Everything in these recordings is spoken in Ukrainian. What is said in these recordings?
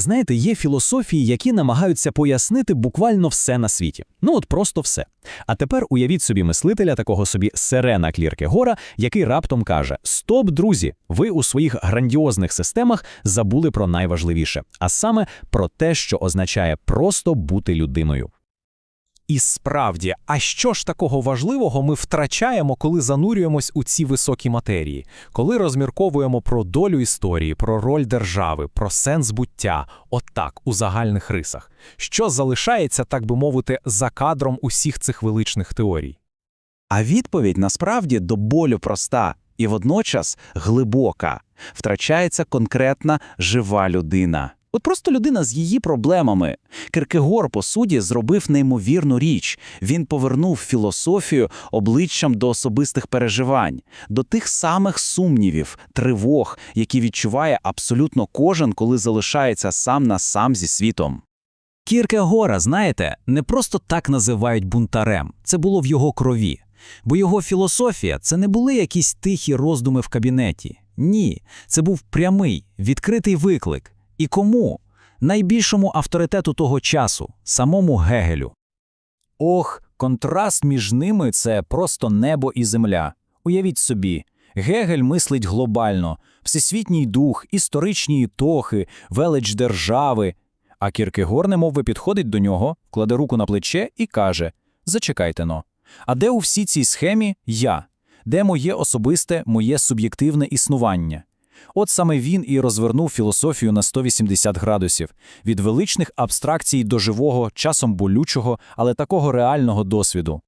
Знаєте, є філософії, які намагаються пояснити буквально все на світі. Ну от просто все. А тепер уявіть собі мислителя, такого собі Серена Кліркегора, який раптом каже: Стоп, друзі! Ви у своїх грандіозних системах забули про найважливіше, а саме про те, що означає просто бути людиною. І справді, а що ж такого важливого ми втрачаємо, коли занурюємось у ці високі матерії, коли розмірковуємо про долю історії, про роль держави, про сенс буття, отак, у загальних рисах, що залишається, так би мовити, за кадром усіх цих величних теорій? А відповідь насправді до болю проста і водночас глибока. Втрачається конкретна жива людина. От просто людина з її проблемами. Киркегор, по суді, зробив неймовірну річ. Він повернув філософію обличчям до особистих переживань, до тих самих сумнівів, тривог, які відчуває абсолютно кожен, коли залишається сам на сам зі світом. Кіркегора, знаєте, не просто так називають бунтарем, це було в його крові. Бо його філософія це не були якісь тихі роздуми в кабінеті. Ні, це був прямий, відкритий виклик. І кому? Найбільшому авторитету того часу, самому Гегелю. Ох, контраст між ними це просто небо і земля. Уявіть собі, Гегель мислить глобально, всесвітній дух, історичні ітохи, велич держави. А Кіркегор немовби підходить до нього, кладе руку на плече і каже: Зачекайте но. А де у всій цій схемі я? Де моє особисте, моє суб'єктивне існування? От саме він і розвернув філософію на 180 градусів від величних абстракцій до живого, часом болючого, але такого реального досвіду.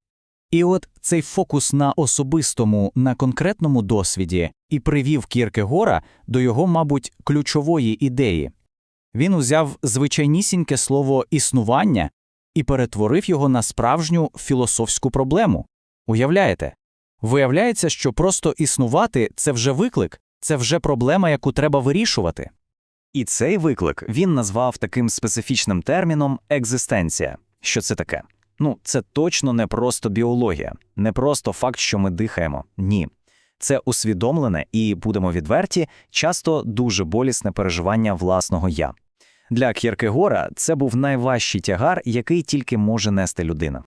І от цей фокус на особистому, на конкретному досвіді і привів Кіркегора до його, мабуть, ключової ідеї. Він узяв звичайнісіньке слово існування і перетворив його на справжню філософську проблему. Уявляєте? Виявляється, що просто існувати це вже виклик, це вже проблема, яку треба вирішувати. І цей виклик він назвав таким специфічним терміном екзистенція. Що це таке? Ну, це точно не просто біологія, не просто факт, що ми дихаємо. Ні. Це усвідомлене і, будемо відверті, часто дуже болісне переживання власного я. Для К'єркегора це був найважчий тягар, який тільки може нести людина.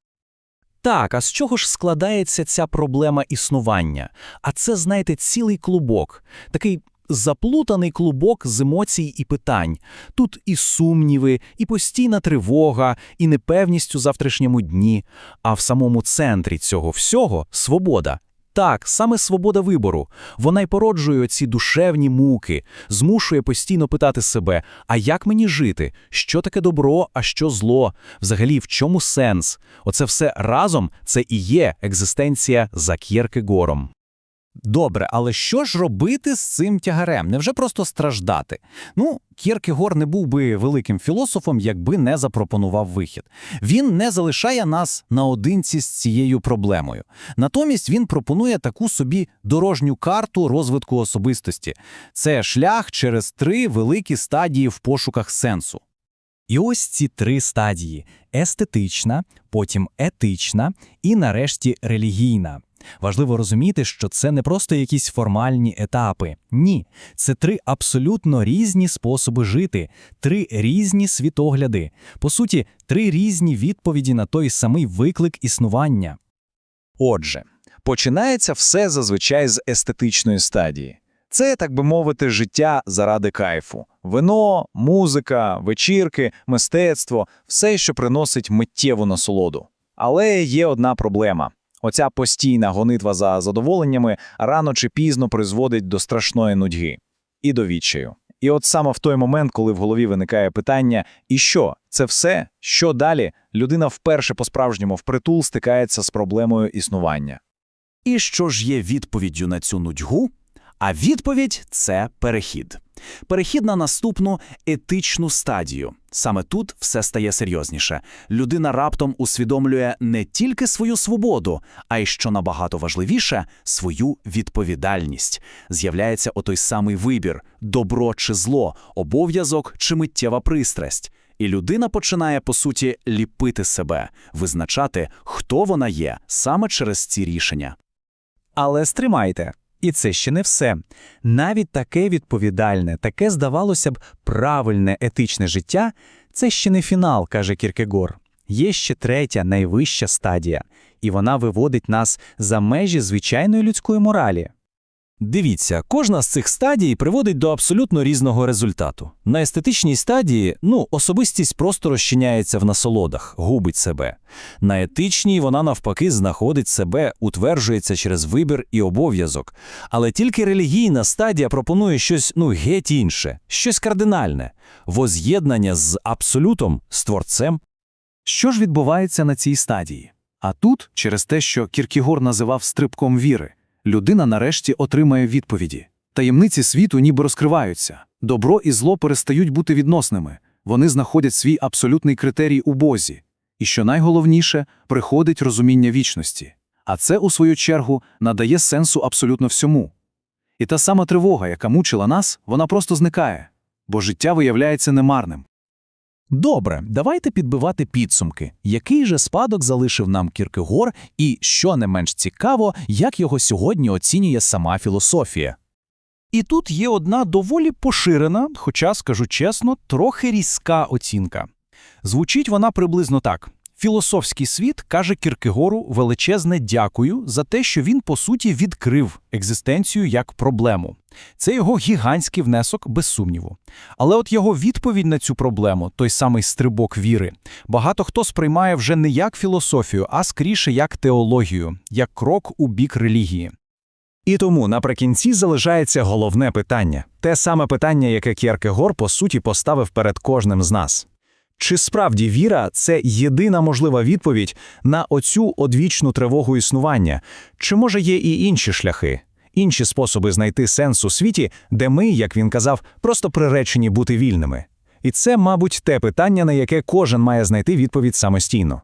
Так, а з чого ж складається ця проблема існування? А це, знаєте, цілий клубок, такий заплутаний клубок з емоцій і питань. Тут і сумніви, і постійна тривога, і непевність у завтрашньому дні. А в самому центрі цього всього свобода. Так, саме свобода вибору. Вона й породжує ці душевні муки, змушує постійно питати себе: а як мені жити? Що таке добро, а що зло? Взагалі, в чому сенс? Оце все разом це і є екзистенція за К'єркегором. Добре, але що ж робити з цим тягарем? Невже просто страждати? Ну, Кєркегор не був би великим філософом, якби не запропонував вихід. Він не залишає нас наодинці з цією проблемою. Натомість він пропонує таку собі дорожню карту розвитку особистості. Це шлях через три великі стадії в пошуках сенсу. І ось ці три стадії: естетична, потім етична і нарешті релігійна. Важливо розуміти, що це не просто якісь формальні етапи. Ні, це три абсолютно різні способи жити, три різні світогляди, по суті, три різні відповіді на той самий виклик існування. Отже, починається все зазвичай з естетичної стадії. Це, так би мовити, життя заради кайфу. Вино, музика, вечірки, мистецтво все, що приносить миттєву насолоду. Але є одна проблема. Оця постійна гонитва за задоволеннями рано чи пізно призводить до страшної нудьги і до відчаю. І от саме в той момент, коли в голові виникає питання, і що, це все? Що далі? Людина вперше по-справжньому впритул стикається з проблемою існування. І що ж є відповіддю на цю нудьгу? А відповідь це перехід. Перехід на наступну етичну стадію. Саме тут все стає серйозніше. Людина раптом усвідомлює не тільки свою свободу, а й що набагато важливіше свою відповідальність. З'являється отой самий вибір: добро чи зло, обов'язок чи миттєва пристрасть. І людина починає, по суті, ліпити себе, визначати, хто вона є саме через ці рішення. Але стримайте. І це ще не все. Навіть таке відповідальне, таке, здавалося б, правильне етичне життя це ще не фінал, каже Кіркегор. Є ще третя, найвища стадія, і вона виводить нас за межі звичайної людської моралі. Дивіться, кожна з цих стадій приводить до абсолютно різного результату. На естетичній стадії, ну, особистість просто розчиняється в насолодах, губить себе. На етичній вона навпаки знаходить себе, утверджується через вибір і обов'язок. Але тільки релігійна стадія пропонує щось, ну, геть інше, щось кардинальне, воз'єднання з абсолютом, з творцем. Що ж відбувається на цій стадії? А тут, через те, що Кіркігор називав стрибком віри, людина нарешті отримає відповіді. Таємниці світу ніби розкриваються. Добро і зло перестають бути відносними. Вони знаходять свій абсолютний критерій у Бозі. І що найголовніше, приходить розуміння вічності. А це, у свою чергу, надає сенсу абсолютно всьому. І та сама тривога, яка мучила нас, вона просто зникає, бо життя виявляється немарним. Добре, давайте підбивати підсумки. Який же спадок залишив нам Кіркегор і, що не менш цікаво, як його сьогодні оцінює сама філософія? І тут є одна доволі поширена, хоча, скажу чесно, трохи різка оцінка. Звучить вона приблизно так. Філософський світ каже Кіркегору величезне дякую за те, що він, по суті, відкрив екзистенцію як проблему. Це його гігантський внесок, без сумніву. Але от його відповідь на цю проблему, той самий стрибок віри, багато хто сприймає вже не як філософію, а скоріше як теологію, як крок у бік релігії. І тому наприкінці залишається головне питання. Те саме питання, яке Кierkegaard, по суті, поставив перед кожним з нас. Чи справді віра – це єдина можлива відповідь на оцю одвічну тривогу існування? Чи може є і інші шляхи? Інші способи знайти сенс у світі, де ми, як він казав, просто приречені бути вільними? І це, мабуть, те питання, на яке кожен має знайти відповідь самостійно.